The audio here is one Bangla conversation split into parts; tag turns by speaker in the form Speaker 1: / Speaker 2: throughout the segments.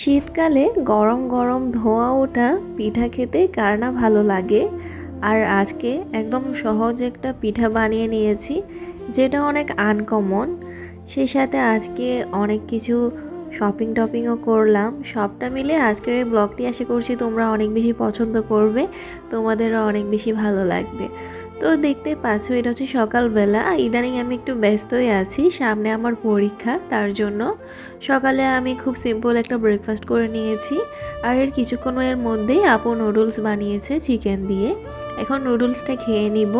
Speaker 1: শীতকালে গরম গরম ধোঁয়া ওঠা পিঠা খেতে কার না ভালো লাগে। আর আজকে একদম সহজ একটা পিঠা বানিয়ে নিয়েছি, যেটা অনেক আনকমন সেই সাথে আজকে অনেক কিছু শপিং টপিংও করলাম। সবটা মিলে আজকের এই ব্লগটি আশা করছি তোমরা অনেক বেশি পছন্দ করবে, তোমাদেরও অনেক বেশি ভালো লাগবে। তো দেখতে পাচ্ছ, এটা হচ্ছে সকালবেলা। ইদানিং আমি একটু ব্যস্তই আছি, সামনে আমার পরীক্ষা, তার জন্য। সকালে আমি খুব সিম্পল একটা ব্রেকফাস্ট করে নিয়েছি। আর এর কিছুক্ষণের মধ্যেই আপু নুডলস বানিয়েছে চিকেন দিয়ে। এখন নুডলসটা খেয়ে নিব,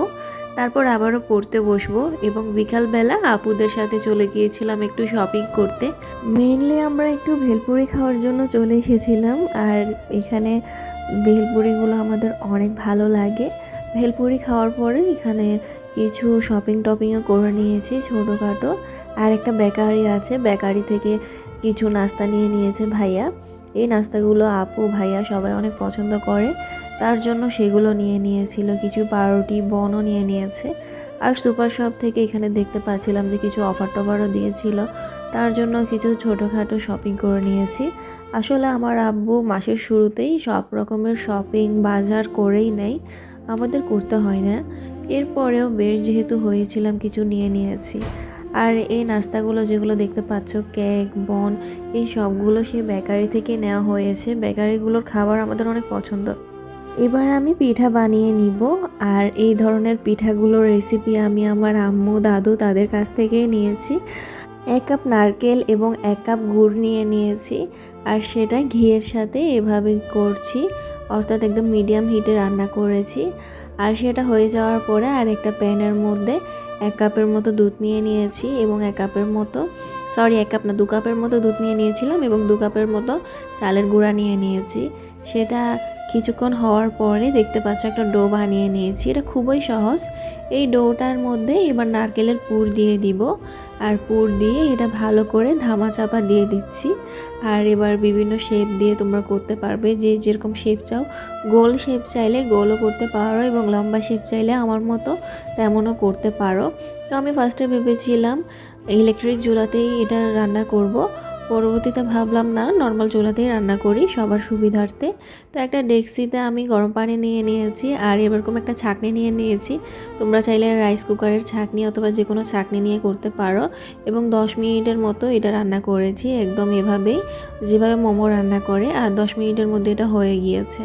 Speaker 1: তারপর আবারও পড়তে বসবো এবং বিকালবেলা আপুদের সাথে চলে গিয়েছিলাম একটু শপিং করতে। মেইনলি আমরা একটু ভেলপুরি খাওয়ার জন্য চলে এসেছিলাম, আর এখানে ভেলপুরিগুলো আমাদের অনেক ভালো লাগে। ভেলপুরি খাওয়ার পরে এখানে কিছু শপিং টপিংও করে নিয়েছি ছোটোখাটো। আর একটা বেকারি আছে, বেকারি থেকে কিছু নাস্তা নিয়ে নিয়েছে ভাইয়া। এই নাস্তাগুলো আপু, ভাইয়া সবাই অনেক পছন্দ করে। তার জন্য সেগুলো নিয়ে নিয়েছিল, কিছু পাউরুটি, বনও নিয়ে নিয়েছে। আর সুপার শপ থেকে এখানে দেখতে পাচ্ছিলাম যে কিছু অফার টফারও দিয়েছিল। তার জন্য কিছু ছোটোখাটো শপিং করে নিয়েছি। আসলে আমার আব্বু মাসের শুরুতেই সব রকমের শপিং বাজার করেই নেয়। আমাদের করতে হয় না। এরপরেও বেশ যেহেতু হয়েছিলাম, কিছু নিয়ে নিয়েছি। আর এই নাস্তাগুলো যেগুলো দেখতে পাচ্ছ, কেক, বন, এই সবগুলো সেই বেকারি থেকে নেওয়া হয়েছে। বেকারিগুলোর খাবার আমাদের অনেক পছন্দ। এবার আমি পিঠা বানিয়ে নিব। আর এই ধরনের পিঠাগুলোর রেসিপি আমি আমার আম্মু, দাদু তাদের কাছ থেকে নিয়েছি। এক কাপ নারকেল এবং এক কাপ গুড় নিয়ে নিয়েছি। আর সেটা ঘিয়ের সাথে এভাবে করছি। অর্থাৎ একদম মিডিয়াম হিটে রান্না করেছি। আর সেটা হয়ে যাওয়ার পরে আর একটা প্যানের মধ্যে এক কাপের মতো দুধ নিয়ে নিয়েছি এবং এক কাপের মতো সরি এক কাপ না, দু কাপের মতো দুধ নিয়ে নিয়েছিলাম এবং দু কাপের মতো চালের গুঁড়া নিয়ে নিয়েছি। সেটা কিছুক্ষণ হওয়ার পরে দেখতে পাচ্ছ একটা ডো বানিয়ে নিয়েছি। এটা খুবই সহজ। এই ডোটার মধ্যে এবার নারকেলের পুর দিয়ে দিব আর পুর দিয়ে এটা ভালো করে ধামা চাপা দিয়ে দিচ্ছি। আর এবার বিভিন্ন শেপ দিয়ে তোমরা করতে পারবে। যে যেরকম শেপ চাও, গোল শেপ চাইলে গোলও করতে পারো এবং লম্বা শেপ চাইলে আমার মতো তেমনও করতে পারো। তো আমি ফার্স্টে ভেবেছিলাম ইলেকট্রিক চুলাতেই এটা রান্না করব। পরবর্তীতে ভাবলাম, না নর্মাল চুলাতেই রান্না করি সবার সুবিধার্থে। তো একটা ডেক্সিতে আমি গরম পানি নিয়ে নিয়েছি আর এরকম একটা ছাঁকনি নিয়ে নিয়েছি। তোমরা চাইলে রাইস কুকারের ছাঁকনি অথবা যে কোনো ছাঁকনি নিয়ে করতে পারো এবং দশ মিনিটের মতো এটা রান্না করেছি একদম এভাবেই, যেভাবে মোমো রান্না করে আর দশ মিনিটের মধ্যে এটা হয়ে গিয়েছে।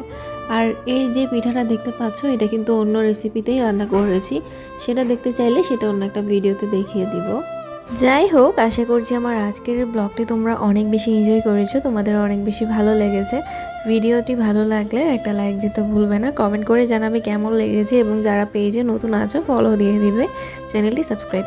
Speaker 1: আর এই যে পিঠাটা দেখতে পাচ্ছ, এটা কিন্তু অন্য রেসিপিতেই রান্না করেছি, সেটা দেখতে চাইলে সেটা অন্য একটা ভিডিওতে দেখিয়ে দিব। যাই হোক, আশা করছি আমার আজকের ব্লগটি তোমরা অনেক বেশি এনজয় করেছ। তোমাদের অনেক বেশি ভালো লেগেছে। ভিডিওটি ভালো লাগলে একটা লাইক দিতে ভুলবে না। কমেন্ট করে জানাবে কেমন লেগেছে এবং যারা পেজে নতুন আছো ফলো দিয়ে দিবে। চ্যানেলটি সাবস্ক্রাইব